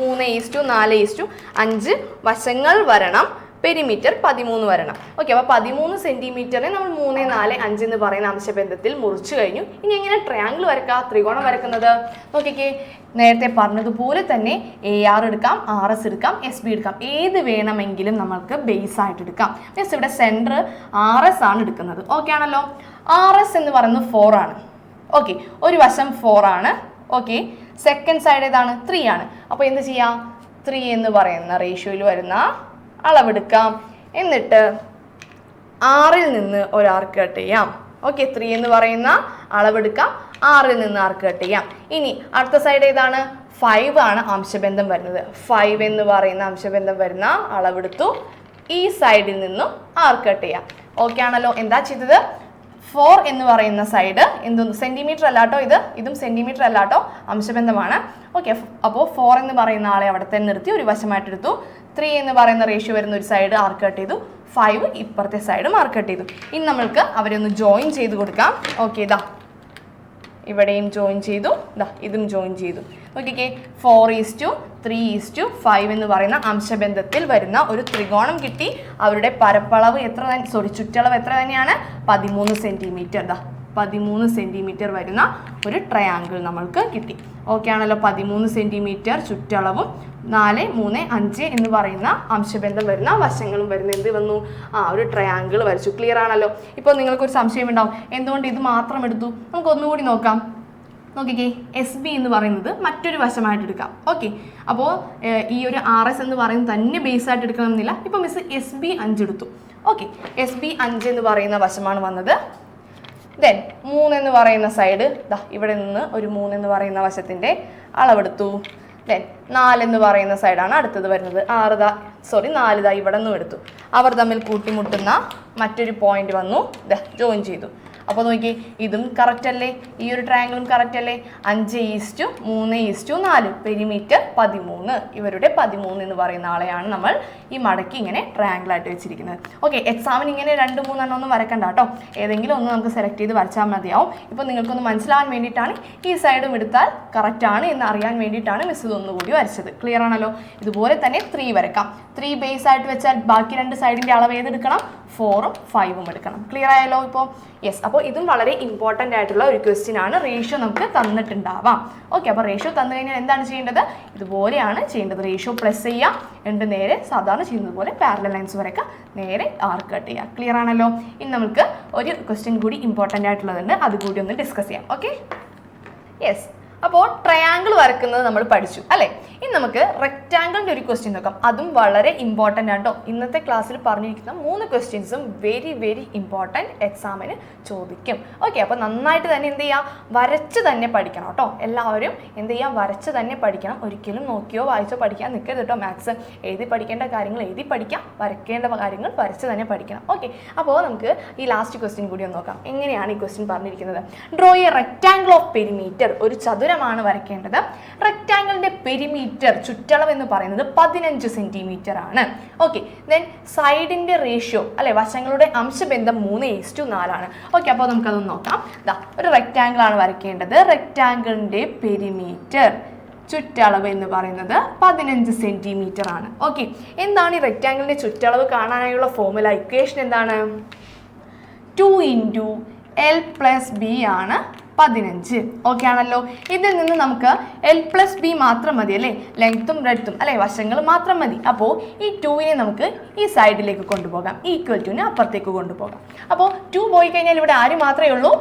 മൂന്ന് ഈസ്റ്റു നാല് ഈസ്റ്റു അഞ്ച് വശങ്ങൾ വരണം. പെരിമീറ്റർ പതിമൂന്ന് വരണം. ഓക്കെ അപ്പോൾ പതിമൂന്ന് സെന്റിമീറ്ററിനെ നമ്മൾ മൂന്ന് നാല് അഞ്ച് എന്ന് പറയുന്ന അംശബന്ധത്തിൽ മുറിച്ചു കഴിഞ്ഞു. ഇനി എങ്ങനെ ട്രയാങ്കിൾ വരക്കുക ത്രികോണം വരക്കുന്നത് നോക്കിക്കേ നേരത്തെ പറഞ്ഞതുപോലെ തന്നെ എ ആർ എടുക്കാം ആർ എസ് എടുക്കാം എസ് ബി എടുക്കാം. ഏത് വേണമെങ്കിലും നമ്മൾക്ക് ബേസ് ആയിട്ട് എടുക്കാം. മീൻസ് ഇവിടെ സെന്റർ ആർ എസ് ആണ് എടുക്കുന്നത്. ഓക്കെ ആണല്ലോ? ആർ എസ് എന്ന് പറയുന്നത് ഫോർ ആണ്. ഓക്കെ ഒരു വശം ഫോർ ആണ്. ഓക്കെ സെക്കൻഡ് സൈഡ് ഏതാണ്? ത്രീ ആണ്. അപ്പോൾ എന്ത് ചെയ്യാം? ത്രീ എന്ന് പറയുന്ന റേഷ്യോയിൽ വരുന്ന അളവെടുക്കാം. എന്നിട്ട് ആറിൽ നിന്ന് ഒരു ആർക്ക് കട്ട് ചെയ്യാം. ഓക്കെ ത്രീ എന്ന് പറയുന്ന അളവെടുക്കാം. ആറിൽ നിന്ന് ആർക്ക് കട്ട് ചെയ്യാം. ഇനി അടുത്ത സൈഡ് ഏതാണ്? ഫൈവ് ആണ് അംശബന്ധം വരുന്നത്. ഫൈവ് എന്ന് പറയുന്ന അംശബന്ധം വരുന്ന അളവെടുത്തു. ഈ സൈഡിൽ നിന്നും ആർക്ക് കട്ട് ചെയ്യാം. ഓക്കെ ആണല്ലോ. എന്താ ചെയ്തത്? ഫോർ എന്ന് പറയുന്ന സൈഡ് എന്തോ സെന്റിമീറ്റർ അല്ലാട്ടോ ഇത്? ഇതും സെന്റിമീറ്റർ അല്ലാട്ടോ? അംശബന്ധമാണ്. ഓക്കെ അപ്പോൾ ഫോർ എന്ന് പറയുന്ന ആളെ അവിടെ തന്നെ നിർത്തി ഒരു വശമായിട്ട് എടുത്തു. ത്രീ എന്ന് പറയുന്ന റേഷ്യോ വരുന്ന ഒരു സൈഡ് ആർക്ക് കട്ട് ചെയ്തു. ഫൈവ് ഇപ്പുറത്തെ സൈഡ് മാർക്ക് കട്ട് ചെയ്തു. ഇനി നമ്മൾക്ക് അവരെ ഒന്ന് ജോയിൻ ചെയ്ത് കൊടുക്കാം. ഓക്കെ ഇതാ ഇവിടെയും ജോയിൻ ചെയ്തു. ഇതാ ഇതും ജോയിൻ ചെയ്തു. Okay four is to three is to five എന്ന് പറയുന്ന അംശബന്ധത്തിൽ വരുന്ന ഒരു ത്രികോണം കിട്ടി. അവരുടെ പരപ്പളവ് എത്ര സോറി ചുറ്റളവ് എത്ര തന്നെയാണ്? പതിമൂന്ന് സെന്റിമീറ്റർ ദാ. പതിമൂന്ന് സെന്റിമീറ്റർ വരുന്ന ഒരു ട്രയാങ്കിൾ നമ്മൾക്ക് കിട്ടി. ഓക്കെ ആണല്ലോ പതിമൂന്ന് സെന്റിമീറ്റർ ചുറ്റളവും. നാല് മൂന്ന് അഞ്ച് എന്ന് പറയുന്ന അംശബന്ധം വരുന്ന വശങ്ങളും വരുന്ന എന്ത് വന്നു? ആ ഒരു ട്രയാങ്കിൾ വരച്ചു. ക്ലിയർ ആണല്ലോ? ഇപ്പോൾ നിങ്ങൾക്കൊരു സംശയം ഉണ്ടാവും എന്തുകൊണ്ട് ഇത് മാത്രം എടുത്തു? നമുക്ക് ഒന്നുകൂടി നോക്കാം. നോക്കിക്കേ എസ് ബി എന്ന് പറയുന്നത് മറ്റൊരു വശമായിട്ട് എടുക്കാം. ഓക്കെ അപ്പോൾ ഈ ഒരു ആർ എസ് എന്ന് പറയുന്നത് തന്നെ ബേസ് ആയിട്ട് എടുക്കണം എന്നില്ല ഇപ്പോൾ മിസ് എസ് ബി അഞ്ച് എടുത്തു. ഓക്കെ എസ് ബി അഞ്ച് എന്ന് പറയുന്ന വശമാണ് വന്നത്. ദെൻ മൂന്നെന്ന് പറയുന്ന സൈഡ് ദാ ഇവിടെ നിന്ന് ഒരു മൂന്നെന്ന് പറയുന്ന വശത്തിന്റെ അളവെടുത്തു. ദെൻ നാലെന്ന് പറയുന്ന സൈഡാണ് അടുത്തത് വരുന്നത്. ആറ് ദാ സോറി നാല് ദാ ഇവിടെ നിന്നും എടുത്തു. അവർ തമ്മിൽ കൂട്ടിമുട്ടുന്ന മറ്റൊരു പോയിന്റ് വന്നു. ദാ ജോയിൻ ചെയ്തു. അപ്പോൾ നോക്കി ഇതും കറക്റ്റ് അല്ലേ? ഈ ഒരു ട്രയാങ്കിളും കറക്റ്റ് അല്ലേ? അഞ്ച് ഈസ്റ്റു മൂന്ന് ഈസ്റ്റു നാല്. പെരിമീറ്റർ പതിമൂന്ന്. ഇവരുടെ പതിമൂന്ന് എന്ന് പറയുന്ന ആളെയാണ് നമ്മൾ ഈ മടക്കി ഇങ്ങനെ ട്രയാങ്കിളായിട്ട് വെച്ചിരിക്കുന്നത്. ഓക്കെ എക്സാമിന് ഇങ്ങനെ രണ്ട് മൂന്നെണ്ണം ഒന്നും വരക്കണ്ട കേട്ടോ. ഏതെങ്കിലും ഒന്ന് നമുക്ക് സെലക്ട് ചെയ്ത് വരച്ചാൽ മതിയാവും. ഇപ്പോൾ നിങ്ങൾക്കൊന്ന് മനസ്സിലാവാൻ വേണ്ടിയിട്ടാണ് ഈ സൈഡും എടുത്താൽ കറക്റ്റ് ആണ് എന്ന് അറിയാൻ വേണ്ടിയിട്ടാണ് മിസ് ഇതൊന്നുകൂടി വരച്ചത്. ക്ലിയർ ആണല്ലോ? ഇതുപോലെ തന്നെ ത്രീ വരക്കാം. ത്രീ ബേസ് ആയിട്ട് വെച്ചാൽ ബാക്കി രണ്ട് സൈഡിന്റെ അളവ് ഏതെടുക്കണം? ഫോറും ഫൈവും എടുക്കണം. ക്ലിയർ ആയല്ലോ ഇപ്പോൾ യെസ് അപ്പോൾ ഇതും വളരെ ഇമ്പോർട്ടന്റ് ആയിട്ടുള്ള ഒരു ക്വസ്റ്റ്യൻ ആണ്. റേഷ്യോ നമുക്ക് തന്നിട്ടുണ്ടാവാം. ഓക്കെ അപ്പോൾ റേഷ്യോ തന്നു കഴിഞ്ഞാൽ എന്താണ് ചെയ്യേണ്ടത്? ഇതുപോലെയാണ് ചെയ്യേണ്ടത്. റേഷ്യോ പ്ലസ് ചെയ്യാം എന്നിട്ട് നേരെ സാധാരണ ചെയ്യുന്നത് പോലെ പാരലൽ ലൈൻസ് വരയ്ക്കുക. നേരെ ആർക്ക് കട്ട് ചെയ്യുക. ക്ലിയർ ആണല്ലോ? ഇനി നമുക്ക് ഒരു ക്വസ്റ്റ്യൻ കൂടി ഇമ്പോർട്ടന്റ് ആയിട്ടുള്ളതുണ്ട്. അതുകൂടി ഒന്ന് ഡിസ്കസ് ചെയ്യാം. ഓക്കെ യെസ് അപ്പോൾ ട്രയാങ്കിൾ വരക്കുന്നത് നമ്മൾ പഠിച്ചു അല്ലേ? ഇനി നമുക്ക് റെക്റ്റാങ്കിളിന്റെ ഒരു ക്വസ്റ്റ്യൻ നോക്കാം. അതും വളരെ ഇമ്പോർട്ടന്റ് ആട്ടോ ഇന്നത്തെ ക്ലാസ്സിൽ പറഞ്ഞിരിക്കുന്ന മൂന്ന് ക്വസ്റ്റ്യൻസും വെരി വെരി ഇമ്പോർട്ടന്റ് എക്സാമിന് ചോദിക്കും. ഓക്കെ അപ്പോൾ നന്നായിട്ട് തന്നെ എന്ത് ചെയ്യുക വരച്ച് തന്നെ പഠിക്കണം കേട്ടോ എല്ലാവരും എന്ത് ചെയ്യുക വരച്ച് തന്നെ പഠിക്കണം. ഒരിക്കലും നോക്കിയോ വായിച്ചോ പഠിക്കാൻ നിൽക്കരുത് കേട്ടോ മാത്സ് എഴുതി പഠിക്കേണ്ട കാര്യങ്ങൾ എഴുതി പഠിക്കാം. വരയ്ക്കേണ്ട കാര്യങ്ങൾ വരച്ച് തന്നെ പഠിക്കണം. ഓക്കെ അപ്പോൾ നമുക്ക് ഈ ലാസ്റ്റ് ക്വസ്റ്റ്യൻ കൂടി ഒന്ന് നോക്കാം. എങ്ങനെയാണ് ഈ ക്വസ്റ്റ്യൻ പറഞ്ഞിരിക്കുന്നത്? Draw a rectangle of perimeter ഒരു ചതുരമാണ് വരയ്ക്കേണ്ടത്. റെക്റ്റാങ്കിളിന്റെ പെരിമീറ്റർ ചുറ്റളവ് എന്ന് പറയുന്നത് പതിനഞ്ച് സെന്റിമീറ്റർ ആണ്. ഓക്കെ ദെൻ സൈഡിന്റെ റേഷ്യോ അല്ലെ വശങ്ങളുടെ അംശബന്ധം മൂന്ന് ഈസ് ടു നാലാണ് ഓക്കെ അപ്പോൾ നമുക്കതൊന്ന് നോക്കാം. ദാ ഒരു റെക്റ്റാങ്കിൾ ആണ് വരയ്ക്കേണ്ടത്. റെക്റ്റാങ്കിളിന്റെ പെരിമീറ്റർ ചുറ്റളവ് എന്ന് പറയുന്നത് പതിനഞ്ച് സെന്റിമീറ്റർ ആണ്. ഓക്കെ എന്താണ് ഈ റെക്റ്റാങ്കിളിന്റെ ചുറ്റളവ് കാണാനായുള്ള ഫോർമുല ഇക്വേഷൻ എന്താണ്? Two into L plus B ആണ്. പതിനഞ്ച്. ഓക്കെ ആണല്ലോ. ഇതിൽ നിന്ന് നമുക്ക് എൽ പ്ലസ് ബി മാത്രം മതി അല്ലേ? ലെങ്ത്തും ബ്രെഡ്ത്തും അല്ലേ വശങ്ങൾ മാത്രം മതി. അപ്പോൾ ഈ ടൂവിനെ നമുക്ക് ഈ സൈഡിലേക്ക് കൊണ്ടുപോകാം. ഈക്വൽ ടുവിനെ അപ്പുറത്തേക്ക് കൊണ്ടുപോകാം. അപ്പോൾ ടു പോയി കഴിഞ്ഞാൽ ഇവിടെ ആര് മാത്രമേ ഉള്ളൂ?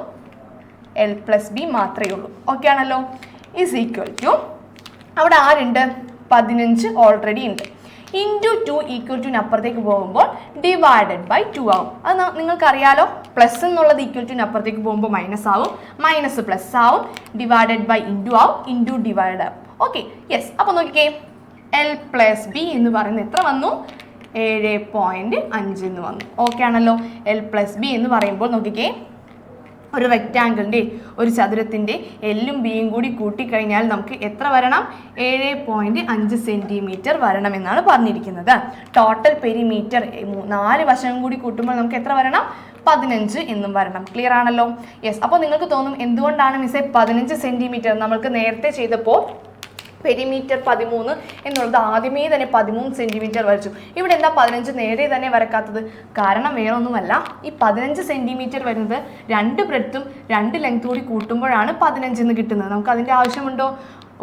എൽ പ്ലസ് ബി മാത്രമേ ഉള്ളൂ. ഓക്കെ ആണല്ലോ. ഈസ് ഈക്വൽ ടു അവിടെ ആരുണ്ട്? പതിനഞ്ച് ഓൾറെഡി ഉണ്ട്. ഇന്റു ടു ഈക്വൽ ടുവിന് അപ്പുറത്തേക്ക് പോകുമ്പോൾ ഡിവൈഡഡ് ബൈ ടു ആവും. അത് നിങ്ങൾക്കറിയാലോ? പ്ലസ് എന്നുള്ളത് ഈക്വൽ ടുവിന് അപ്പുറത്തേക്ക് പോകുമ്പോൾ മൈനസ് ആവും. മൈനസ് പ്ലസ് ആവും. ഡിവൈഡഡ് ബൈ ഇന്റു ആവും. ഇന്റു ഡിവൈഡ് ആവും. ഓക്കെ യെസ് അപ്പോൾ നോക്കിക്കേ. എൽ പ്ലസ് ബി എന്ന് പറയുന്നത് എത്ര വന്നു? ഏഴ് പോയിന്റ് അഞ്ച് എന്ന് വന്നു. ഓക്കെ ആണല്ലോ? എൽ പ്ലസ് ബി എന്ന് പറയുമ്പോൾ നോക്കിക്കേ. ഒരു റെക്റ്റാങ്കിളിന്റെ ഒരു ചതുരത്തിന്റെ എല്ലും ബിയും കൂടി കൂട്ടിക്കഴിഞ്ഞാൽ നമുക്ക് എത്ര വരണം? ഏഴ് പോയിന്റ് അഞ്ച് സെന്റിമീറ്റർ വരണമെന്നാണ് പറഞ്ഞിരിക്കുന്നത്. ടോട്ടൽ പെരിമീറ്റർ നാല് വശം കൂടി കൂട്ടുമ്പോൾ നമുക്ക് എത്ര വരണം? പതിനഞ്ച് എന്നും വരണം. ക്ലിയർ ആണല്ലോ? യെസ് അപ്പോൾ നിങ്ങൾക്ക് തോന്നും എന്തുകൊണ്ടാണ് മിസ്സേ പതിനഞ്ച് സെന്റിമീറ്റർ നമ്മൾക്ക് നേരത്തെ ചെയ്തപ്പോൾ പെരിമീറ്റർ പതിമൂന്ന് എന്നുള്ളത് ആദ്യമേ തന്നെ പതിമൂന്ന് സെന്റിമീറ്റർ വരച്ചു. ഇവിടെ എന്താ പതിനഞ്ച് നേരെ തന്നെ വരക്കാത്തത്? കാരണം വേറെ ഒന്നുമല്ല ഈ പതിനഞ്ച് സെന്റിമീറ്റർ വരുന്നത് രണ്ട് ബ്രെഡ്ത്തും രണ്ട് ലെങ്ത്തും കൂടി കൂട്ടുമ്പോഴാണ് പതിനഞ്ചെന്ന് കിട്ടുന്നത്. നമുക്ക് അതിന്റെ ആവശ്യമുണ്ടോ?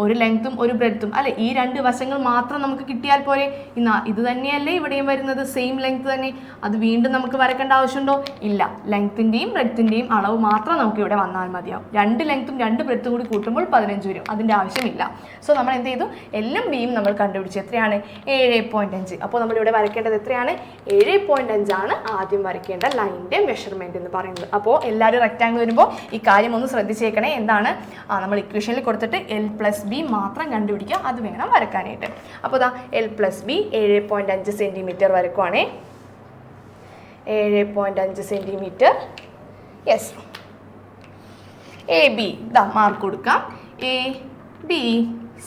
ഒരു ലെങ്ത്തും ഒരു ബ്രെഡ്ത്തും അല്ലെ? ഈ രണ്ട് വശങ്ങൾ മാത്രം നമുക്ക് കിട്ടിയാൽ പോരെ? ഇന്നാ ഇത് തന്നെയല്ലേ ഇവിടെയും വരുന്നത്? സെയിം ലെങ്ത് തന്നെ. അത് വീണ്ടും നമുക്ക് വരക്കേണ്ട ആവശ്യമുണ്ടോ? ഇല്ല. ലെങ്ത്തിന്റെയും ബ്രെഡ്ത്തിന്റെയും അളവ് മാത്രം നമുക്ക് ഇവിടെ വന്നാൽ മതിയാവും. രണ്ട് ലെങ്ത്തും രണ്ട് ബ്രെഡ്ത്തും കൂടി കൂട്ടുമ്പോൾ പതിനഞ്ച് വരും. അതിന്റെ ആവശ്യമില്ല. സോ നമ്മൾ എന്ത് ചെയ്തു? എല്ലാം ബിയും നമ്മൾ കണ്ടുപിടിച്ചു. എത്രയാണ്? ഏഴ് പോയിന്റ് അഞ്ച്. അപ്പോൾ നമ്മൾ ഇവിടെ വരയ്ക്കേണ്ടത് എത്രയാണ്? ഏഴ് പോയിന്റ് അഞ്ചാണ് ആദ്യം വരയ്ക്കേണ്ട ലൈന്റെ മെഷർമെന്റ് എന്ന് പറയുന്നത്. അപ്പോൾ എല്ലാവരും റെക്റ്റാങ്കിൾ വരുമ്പോൾ ഈ കാര്യം ഒന്ന് ശ്രദ്ധിച്ചേക്കണേ. എന്താണ്? നമ്മൾ ഇക്വേഷനിൽ കൊടുത്തിട്ട് എൽ പ്ലസ് ബി മാത്രം കണ്ടുപിടിക്കുക അത് വേണം വരക്കാനായിട്ട്. അപ്പോൾ ഇതാ എൽ പ്ലസ് ബി ഏഴ് പോയിന്റ് അഞ്ച് സെന്റിമീറ്റർ വരക്കുവാണേ. ഏഴ് പോയിന്റ് അഞ്ച് സെന്റിമീറ്റർ യെസ് എ ബി ഇതാ മാർക്ക് കൊടുക്കാം. A B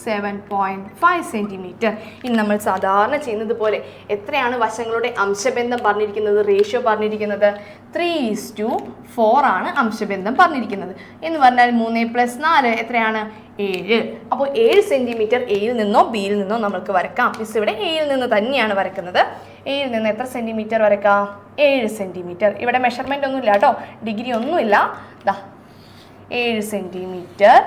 seven point five centimetre ഇനി നമ്മൾ സാധാരണ ചെയ്യുന്നത് പോലെ എത്രയാണ് വശങ്ങളുടെ അംശബന്ധം പറഞ്ഞിരിക്കുന്നത്? റേഷ്യോ പറഞ്ഞിരിക്കുന്നത് ത്രീ ഈസ് ടു ഫോർ ആണ് അംശബന്ധം പറഞ്ഞിരിക്കുന്നത്. എന്ന് പറഞ്ഞാൽ മൂന്ന് പ്ലസ് നാല് എത്രയാണ്? ഏഴ്. അപ്പോൾ ഏഴ് സെന്റിമീറ്റർ എയിൽ നിന്നോ ബിയിൽ നിന്നോ നമുക്ക് വരക്കാം. മിസ് ഇവിടെ എയിൽ നിന്ന് തന്നെയാണ് വരക്കുന്നത്. എയിൽ നിന്ന് എത്ര സെന്റിമീറ്റർ വരക്കാം? ഏഴ് സെന്റിമീറ്റർ ഇവിടെ മെഷർമെന്റ് ഒന്നുമില്ല കേട്ടോ. ഡിഗ്രി ഒന്നുമില്ല. ദാ ഏഴ് സെന്റിമീറ്റർ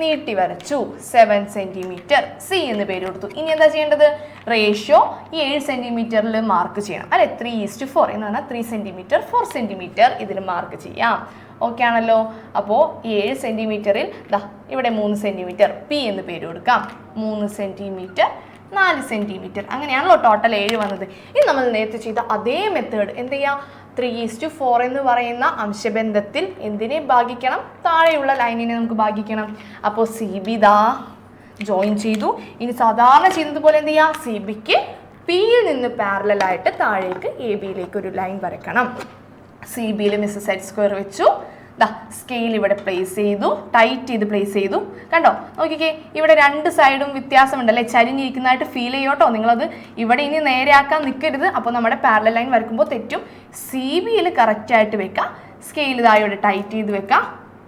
നീട്ടി വരച്ചു. സെവൻ സെന്റിമീറ്റർ സി എന്ന് പേര് കൊടുത്തു. ഇനി എന്താ ചെയ്യേണ്ടത്? റേഷ്യോ ഈ ഏഴ് സെന്റിമീറ്ററിൽ മാർക്ക് ചെയ്യണം. അല്ലെ ത്രീ ഈസ്റ്റ് ഫോർ എന്ന് പറഞ്ഞാൽ ത്രീ സെന്റിമീറ്റർ ഫോർ സെന്റിമീറ്റർ ഇതിൽ മാർക്ക് ചെയ്യാം. ഓക്കെ ആണല്ലോ. അപ്പോൾ ഏഴ് സെന്റിമീറ്ററിൽ ദാ ഇവിടെ മൂന്ന് സെന്റിമീറ്റർ പി എന്ന് പേര് കൊടുക്കാം. മൂന്ന് സെന്റിമീറ്റർ നാല് സെന്റിമീറ്റർ അങ്ങനെയാണല്ലോ ടോട്ടൽ ഏഴ് വന്നത്. ഇനി നമ്മൾ നേരത്തെ ചെയ്ത അതേ മെത്തേഡ് എന്ത് ചെയ്യുക ത്രീ ഈസ്റ്റ് ഫോർ എന്ന് പറയുന്ന അംശബന്ധത്തിൽ എന്തിനെ ഭാഗിക്കണം? താഴെയുള്ള ലൈനിനെ നമുക്ക് ഭാഗിക്കണം. അപ്പോൾ സി ബി ദാ ജോയിൻ ചെയ്തു. ഇനി സാധാരണ ചെയ്യുന്നത് പോലെ എന്ത് ചെയ്യുക സി ബിക്ക് പിയിൽ നിന്ന് പാരലായിട്ട് താഴേക്ക് എ ബിയിലേക്ക് ഒരു ലൈൻ വരക്കണം സി ബിയിൽ മിസ് സെറ്റ് സ്ക്വയർ വെച്ചു. ദാ സ്കെയിൽ ഇവിടെ പ്ലേസ് ചെയ്തു. ടൈറ്റ് ചെയ്ത് പ്ലേസ് ചെയ്തു. കണ്ടോ? നോക്കിക്കേ ഇവിടെ രണ്ട് സൈഡും വ്യത്യാസമുണ്ട് അല്ലേ? ചരിഞ്ഞിരിക്കുന്നതായിട്ട് ഫീൽ ചെയ്യോട്ടോ? നിങ്ങളത് ഇവിടെ ഇനി നേരെയാക്കാൻ നിൽക്കരുത് അപ്പോൾ നമ്മുടെ പാരലൽ ലൈൻ വരയ്ക്കുമ്പോൾ തെറ്റും. സി ബിയിൽ കറക്റ്റായിട്ട് വെക്കാം. സ്കെയിൽ ഇതായി ഇവിടെ ടൈറ്റ് ചെയ്ത് വെക്കാം.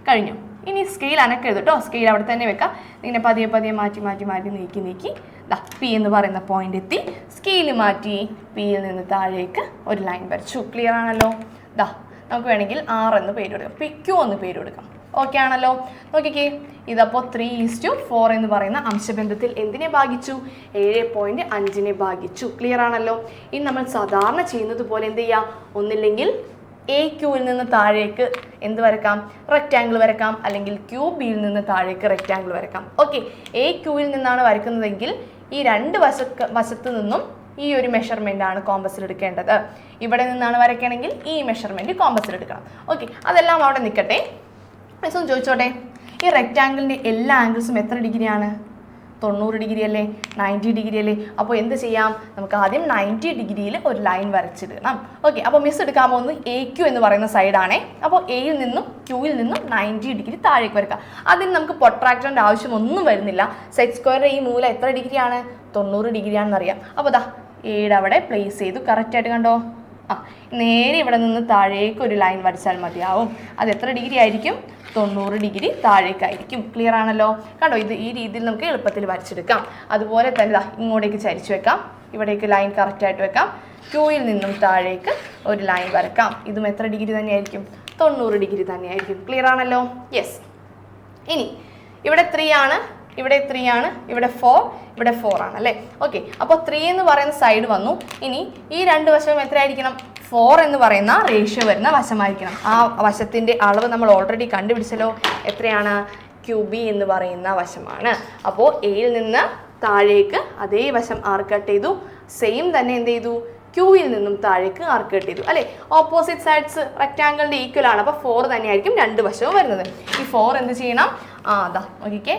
കഴിഞ്ഞു. ഇനി സ്കെയിൽ അനക്കരുത് കേട്ടോ സ്കെയിൽ അവിടെ തന്നെ വെക്കാം. ഇങ്ങനെ പതിയെ പതിയെ മാറ്റി മാറ്റി മാറ്റി നീക്കി നീക്കി. ദാ പി എന്ന് പറയുന്ന പോയിന്റ് എത്തി. സ്കെയിൽ മാറ്റി പിയിൽ നിന്ന് താഴേക്ക് ഒരു ലൈൻ വരച്ചു. ക്ലിയർ ആണല്ലോ? ദാ നമുക്ക് വേണമെങ്കിൽ ആർ എന്ന് പേര് കൊടുക്കാം. പി ക്യു എന്ന് പേര് കൊടുക്കാം. ഓക്കെ ആണല്ലോ. നോക്കിക്കേ. ഇതപ്പോൾ ത്രീ ഈസ് ടു ഫോർ എന്ന് പറയുന്ന അംശബന്ധത്തിൽ എന്തിനെ ഭാഗിച്ചു? ഏഴ് പോയിന്റ് അഞ്ചിനെ ഭാഗിച്ചു. ക്ലിയർ ആണല്ലോ? ഇനി നമ്മൾ സാധാരണ ചെയ്യുന്നത് പോലെ എന്ത് ചെയ്യാം? ഒന്നില്ലെങ്കിൽ എ ക്യൂവിൽ നിന്ന് താഴേക്ക് എന്ത് വരക്കാം? റെക്റ്റാങ്കിൾ വരക്കാം. അല്ലെങ്കിൽ ക്യൂ ബിയിൽ നിന്ന് താഴേക്ക് റെക്റ്റാങ്കിൾ വരക്കാം. ഓക്കെ എ ക്യൂവിൽ നിന്നാണ് വരക്കുന്നതെങ്കിൽ ഈ രണ്ട് വശ വശത്തു നിന്നും ഈ ഒരു മെഷർമെന്റ് ആണ് കോമ്പസിൽ എടുക്കേണ്ടത്. ഇവിടെ നിന്നാണ് വരയ്ക്കണമെങ്കിൽ ഈ മെഷർമെന്റ് കോമ്പസിൽ എടുക്കണം. ഓക്കെ അതെല്ലാം അവിടെ നിൽക്കട്ടെ. മിസ്സും ചോദിച്ചോട്ടെ? ഈ റെക്റ്റാങ്കിളിന്റെ എല്ലാ ആംഗിൾസും എത്ര ഡിഗ്രിയാണ്? തൊണ്ണൂറ് ഡിഗ്രി അല്ലേ? നയന്റി ഡിഗ്രി അല്ലേ? അപ്പോൾ എന്ത് ചെയ്യാം? നമുക്ക് ആദ്യം നയന്റി ഡിഗ്രിയിൽ ഒരു ലൈൻ വരച്ചിടണം. ഓക്കെ അപ്പോൾ മിസ് എടുക്കാൻ പോകുന്നത് എ ക്യു എന്ന് പറയുന്ന സൈഡാണേ അപ്പോൾ എയിൽ നിന്നും ക്യൂയിൽ നിന്നും നയന്റി ഡിഗ്രി താഴേക്ക് വരക്കുക അതിന് നമുക്ക് പൊട്രാക്ടറിന്റെ ആവശ്യം ഒന്നും വരുന്നില്ല. സെറ്റ് സ്ക്വയറിന്റെ ഈ മൂല എത്ര ഡിഗ്രിയാണ്? തൊണ്ണൂറ് ഡിഗ്രിയാണെന്ന് അറിയാം അപ്പോൾ ദാ ഏഴ് അവിടെ പ്ലേസ് ചെയ്തു. കറക്റ്റായിട്ട് കണ്ടോ? ആ നേരെ ഇവിടെ നിന്ന് താഴേക്ക് ഒരു ലൈൻ വരച്ചാൽ മതിയാവും. അത് എത്ര ഡിഗ്രി ആയിരിക്കും? തൊണ്ണൂറ് ഡിഗ്രി താഴേക്കായിരിക്കും. ക്ലിയർ ആണല്ലോ? കണ്ടോ ഇത് ഈ രീതിയിൽ നമുക്ക് എളുപ്പത്തിൽ വരച്ചെടുക്കാം. അതുപോലെ തന്നെ ഇങ്ങോട്ടേക്ക് ചരിച്ചു വെക്കാം. ഇവിടേക്ക് ലൈൻ കറക്റ്റായിട്ട് വെക്കാം. ക്യൂയിൽ നിന്നും താഴേക്ക് ഒരു ലൈൻ വരക്കാം. ഇതും എത്ര ഡിഗ്രി തന്നെയായിരിക്കും? തൊണ്ണൂറ് ഡിഗ്രി തന്നെയായിരിക്കും. ക്ലിയർ ആണല്ലോ? യെസ് ഇനി ഇവിടെ ത്രീ ആണ്. ഇവിടെ ത്രീ ആണ് ഇവിടെ ഫോർ ഇവിടെ ഫോർ ആണ് അല്ലേ? ഓക്കെ അപ്പോൾ ത്രീ എന്ന് പറയുന്ന സൈഡ് വന്നു. ഇനി ഈ രണ്ട് വശവും എത്രയായിരിക്കണം? ഫോർ എന്ന് പറയുന്ന റേഷ്യോ വരുന്ന വശമായിരിക്കണം. ആ വശത്തിന്റെ അളവ് നമ്മൾ ഓൾറെഡി കണ്ടുപിടിച്ചല്ലോ. എത്രയാണ്? ക്യൂബി എന്ന് പറയുന്ന വശമാണ്. അപ്പോൾ എയിൽ നിന്ന് താഴേക്ക് അതേ വശം ആർക്കട്ട് കട്ട് ചെയ്തു. സെയിം തന്നെ എന്ത് ചെയ്തു? ക്യൂയിൽ നിന്നും താഴേക്ക് ആർക്കട്ട് ചെയ്തു അല്ലേ? ഓപ്പോസിറ്റ് സൈഡ്സ് റെക്റ്റാങ്കിളിന്റെ ഈക്വൽ ആണ്. അപ്പോൾ ഫോർ തന്നെയായിരിക്കും രണ്ട് വശവും വരുന്നത്. ഈ ഫോർ എന്ത് ചെയ്യണം? ആ അതാ നോക്കിക്കേ.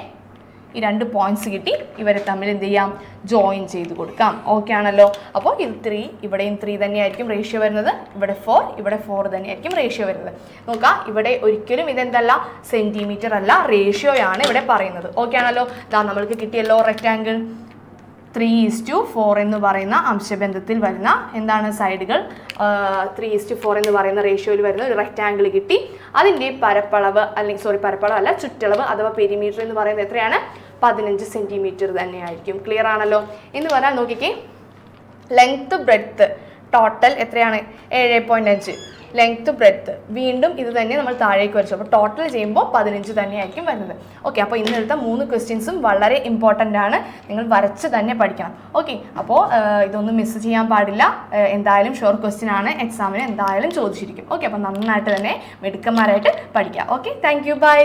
ഈ രണ്ട് പോയിന്റ്സ് കിട്ടി. ഇവരെ തമ്മിൽ എന്ത് ചെയ്യാം? ജോയിൻ ചെയ്ത് കൊടുക്കാം. ഓക്കെ ആണല്ലോ? അപ്പോൾ ഇത് ത്രീ ഇവിടെയും ത്രീ തന്നെയായിരിക്കും റേഷ്യോ വരുന്നത്. ഇവിടെ ഫോർ ഇവിടെ ഫോർ തന്നെയായിരിക്കും റേഷ്യോ വരുന്നത്. നോക്കാം ഇവിടെ ഒരിക്കലും ഇതെന്തല്ല സെന്റിമീറ്റർ അല്ല റേഷ്യോയാണ് ഇവിടെ പറയുന്നത്. ഓക്കെ ആണല്ലോ? ദാ നമ്മൾക്ക് കിട്ടിയല്ലോ rectangle three is to four എന്ന് പറയുന്ന അംശബന്ധത്തിൽ വരുന്ന എന്താണ് സൈഡുകൾ? ത്രീ ഈസ് ടു ഫോർ എന്ന് പറയുന്ന റേഷ്യോയിൽ വരുന്ന ഒരു റെക്റ്റാങ്കിൾ കിട്ടി. അതിന്റെ പരപ്പളവ് അല്ലെങ്കിൽ സോറി പരപ്പളവ് അല്ല ചുറ്റളവ് അഥവാ പെരിമീറ്റർ എന്ന് പറയുന്നത് എത്രയാണ്? പതിനഞ്ച് സെന്റിമീറ്റർ തന്നെയായിരിക്കും. ക്ലിയർ ആണല്ലോ? എന്ന് പറഞ്ഞാൽ നോക്കിക്കേ ലെങ്ത്ത് ബ്രെഡ്ത്ത് ടോട്ടൽ എത്രയാണ്? ഏഴ് പോയിന്റ് അഞ്ച്. ലെങ്ത് ബ്രെഡ്ത്ത് വീണ്ടും ഇത് തന്നെ നമ്മൾ താഴേക്ക് വരച്ചു. അപ്പോൾ ടോട്ടൽ ചെയ്യുമ്പോൾ പതിനഞ്ച് തന്നെയായിരിക്കും വരുന്നത്. ഓക്കെ അപ്പോൾ ഇന്നെടുത്ത മൂന്ന് ക്വസ്റ്റ്യൻസും വളരെ ഇമ്പോർട്ടന്റ് ആണ്. നിങ്ങൾ വരച്ച് തന്നെ പഠിക്കണം. ഓക്കെ അപ്പോൾ ഇതൊന്നും മിസ് ചെയ്യാൻ പാടില്ല. എന്തായാലും ഷോർട്ട് ക്വസ്റ്റ്യൻ ആണ്. എക്സാമിന് എന്തായാലും ചോദിച്ചിരിക്കും. ഓക്കെ അപ്പോൾ നന്നായിട്ട് തന്നെ മിടുക്കന്മാരായിട്ട് പഠിക്കുക ഓക്കെ താങ്ക് യു ബൈ